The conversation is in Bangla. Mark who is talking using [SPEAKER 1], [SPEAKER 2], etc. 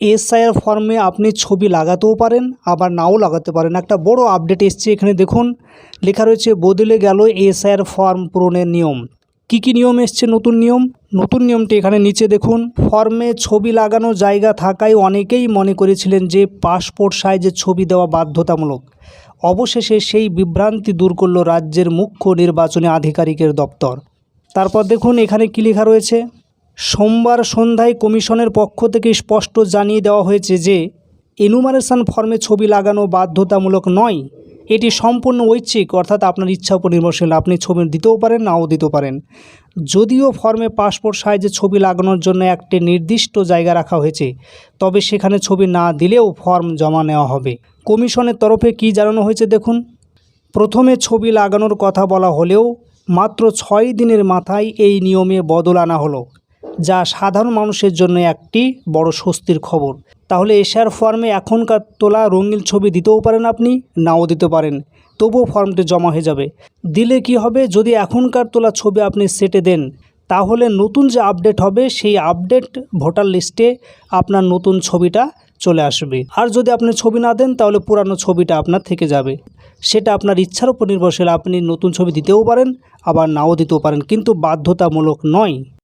[SPEAKER 1] এসআইআর ফর্মে আপনি ছবি লাগাতেও পারেন, আবার নাও লাগাতে পারেন। একটা বড় আপডেট এসছে এখানে দেখুন। লেখা রয়েছে, বদলে গেল এসআইআর ফর্ম পূরণের নিয়ম। কি কি নিয়ম এসছে? নতুন নিয়ম? নতুন নিয়মটি এখানে নিচে দেখুন। ফর্মে ছবি লাগানো জায়গা থাকায় অনেকেই মনে করেছিলেন যে পাসপোর্ট সাইজের ছবি দেওয়া বাধ্যতামূলক। অবশেষে সেই বিভ্রান্তি দূর করল রাজ্যের মুখ্য নির্বাচনী আধিকারিকের দপ্তর। তারপর দেখুন এখানে কী লেখা রয়েছে? সোমবার সন্ধ্যায় কমিশনের পক্ষ থেকে স্পষ্ট জানিয়ে দেওয়া হয়েছে যে, এনুমারেশন ফর্মে ছবি লাগানো বাধ্যতামূলক নয়। এটি সম্পূর্ণ ঐচ্ছিক, অর্থাৎ আপনার ইচ্ছা উপর নির্ভরশীল। আপনি ছবি দিতেও পারেন, নাও দিতে পারেন। যদিও ফর্মে পাসপোর্ট সাইজে ছবি লাগানোর জন্য একটি নির্দিষ্ট জায়গা রাখা হয়েছে, তবে সেখানে ছবি না দিলেও ফর্ম জমা নেওয়া হবে। কমিশনের তরফে কি জানানো হয়েছে দেখুন? প্রথমে ছবি লাগানোর কথা বলা হলেও মাত্র ছয় দিনের মাথায় এই নিয়মে বদল আনা হলো। যা সাধারণ মানুষের জন্য একটি বড় স্বস্তির খবর। তাহলে এশিয়ার ফর্মে এখনকার তোলা রঙিন ছবি দিতেও পারেন আপনি, নাও দিতে পারেন। তবুও ফর্মটি জমা হয়ে যাবে। দিলে কি হবে, যদি এখনকার তোলা ছবি আপনি সেটে দেন, তাহলে নতুন যে আপডেট হবে, সেই আপডেট ভোটার লিস্টে আপনার নতুন ছবিটা চলে আসবে। আর যদি আপনি ছবি না দেন, তাহলে পুরানো ছবিটা আপনার থেকে যাবে। সেটা আপনার ইচ্ছার উপর নির্ভরশীল। আপনি নতুন ছবি দিতেও পারেন, আবার নাও দিতেও পারেন। কিন্তু বাধ্যতামূলক নয়।